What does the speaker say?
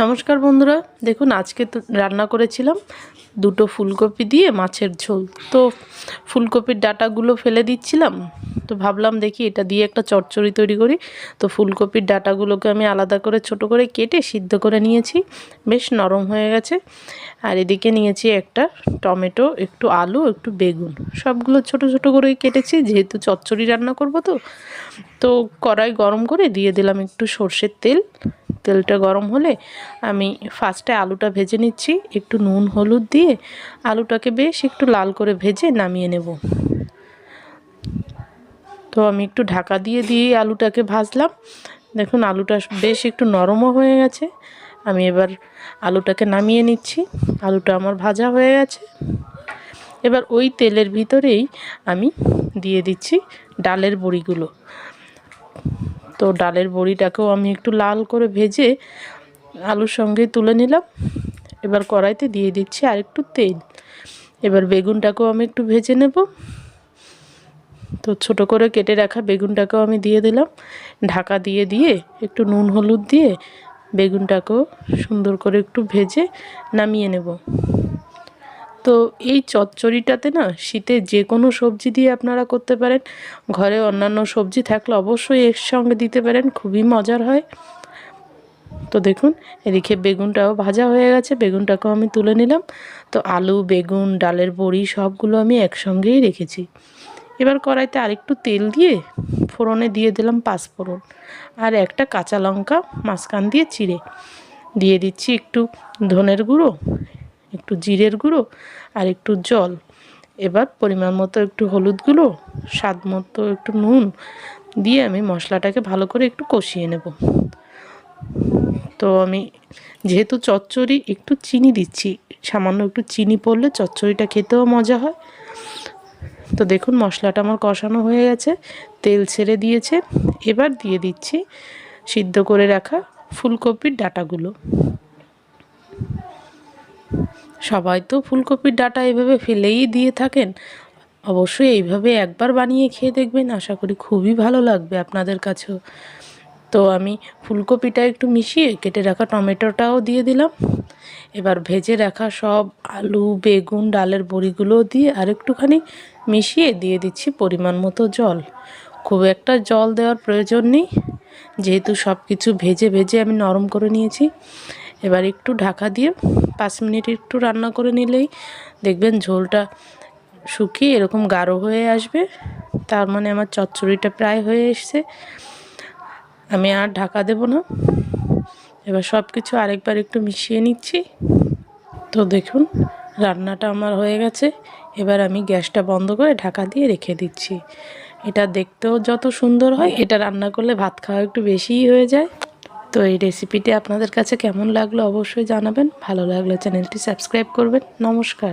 নমস্কার বন্ধুরা, দেখুন আজকে তো রান্না করেছিলাম দুটো ফুলকপি দিয়ে মাছের ঝোল। তো ফুলকপির ডাটাগুলো ফেলে দিচ্ছিলাম। তো ভাবলাম দেখি এটা দিয়ে একটা চচ্চড়ি তৈরি করি। তো ফুলকপির ডাটাগুলোকে আমি আলাদা করে, ছোট করে কেটে সিদ্ধ করে নিয়েছি। বেশ নরম হয়ে গেছে। আর এদিকে নিয়েছি একটা টমেটো, একটু আলু, একটু বেগুন। সবগুলো ছোট ছোট করেই কেটেছি। যেহেতু চচ্চড়ি রান্না করব তো তো কড়াই গরম করে দিয়ে দিলাম একটু সর্ষের তেল। তেলটা গরম হলে আমি ফার্স্টে আলুটা ভেজে নিচ্ছি। একটু নুন, হলুদ দিয়ে আলুটাকে বেশ একটু লাল করে ভেজে নামিয়ে নেব। তো আমি একটু ঢাকা দিয়ে দিয়ে আলুটাকে ভাজলাম। দেখুন, আলুটা বেশ একটু নরমও হয়ে গেছে। আমি এবার আলুটাকে নামিয়ে নিচ্ছি। আলুটা আমার ভাজা হয়ে গেছে। এবার ওই তেলের ভিতরেই আমি দিয়ে দিচ্ছি ডালের বড়িগুলো। তো ডালের বড়িটাকেও আমি একটু লাল করে ভেজে আলুর সঙ্গে তুলে নিলাম। এবার কড়াইতে দিয়ে দিচ্ছি আর একটু তেল। এবার বেগুনটাকেও আমি একটু ভেজে নেব। তো ছোট করে কেটে রাখা বেগুনটাকেও আমি দিয়ে দিলাম। ঢাকা দিয়ে দিয়ে একটু নুন, হলুদ দিয়ে বেগুনটাকেও সুন্দর করে একটু ভেজে নামিয়ে নেব। তো এই চচ্চড়িটাতে না শীতে যে কোনো সবজি দিয়ে আপনারা করতে পারেন। ঘরে অন্যান্য সবজি থাকলে অবশ্যই এর সঙ্গে দিতে পারেন, খুবই মজার হয়। তো দেখুন, এদিকে বেগুনটাও ভাজা হয়ে গেছে, বেগুনটাকেও আমি তুলে নিলাম। তো আলু, বেগুন, ডালের বড়ি সবগুলো আমি একসঙ্গেই রেখেছি। এবার কড়াইতে আরেকটু তেল দিয়ে ফোড়নে দিয়ে দিলাম পাঁচফোড়ন আর একটা কাঁচা লঙ্কা মাঝখান দিয়ে চিড়ে। দিয়ে দিচ্ছি একটু ধনের গুঁড়ো, একটু জিরের গুঁড়ো আর একটু জল। এবার পরিমাণ মতো একটু হলুদ গুঁড়ো, স্বাদ মতো একটু নুন দিয়ে আমি মশলাটাকে ভালো করে একটু কষিয়ে নেব। তো আমি যেহেতু চচ্চড়ি, একটু চিনি দিচ্ছি, সামান্য একটু চিনি পড়লে চচ্চড়িটা খেতেও মজা হয়। তো দেখুন মশলাটা আমার কষানো হয়ে গেছে, তেল ছেড়ে দিয়েছে। এবার দিয়ে দিচ্ছি সিদ্ধ করে রাখা ফুলকপির ডাটাগুলো। সবাই তো ফুলকপির ডাটা এভাবে ফেলেই দিয়ে থাকেন, অবশ্যই এইভাবে একবার বানিয়ে খেয়ে দেখবেন। আশা করি খুবই ভালো লাগবে আপনাদের কাছেও। তো আমি ফুলকপিটা একটু মিশিয়ে কেটে রাখা টমেটোটাও দিয়ে দিলাম। এবার ভেজে রাখা সব আলু, বেগুন, ডালের বড়িগুলো দিয়ে আর একটুখানি মিশিয়ে দিয়ে দিচ্ছি পরিমাণ মতো জল। খুব একটা জল দেওয়ার প্রয়োজন নেই, যেহেতু সব কিছু ভেজে ভেজে আমি নরম করে নিয়েছি। এবার একটু ঢাকা দিয়ে পাঁচ মিনিট একটু রান্না করে নিলেই দেখবেন ঝোলটা শুকিয়ে এরকম গাঢ় হয়ে আসবে। তার মানে আমার চচ্চড়িটা প্রায় হয়ে এসছে। আমি আর ঢাকা দেব না। এবার সব কিছু আরেকবার একটু মিশিয়ে নিচ্ছি। তো দেখুন, রান্নাটা আমার হয়ে গেছে। এবার আমি গ্যাসটা বন্ধ করে ঢাকা দিয়ে রেখে দিচ্ছি। এটা দেখতেও যত সুন্দর হয়, এটা রান্না করলে ভাত খাওয়া একটু বেশিই হয়ে যায়। তো এই রেসিপিটি আপনাদের কাছে কেমন লাগল অবশ্যই জানাবেন। ভালো লাগলে চ্যানেলটি সাবস্ক্রাইব করবেন। নমস্কার।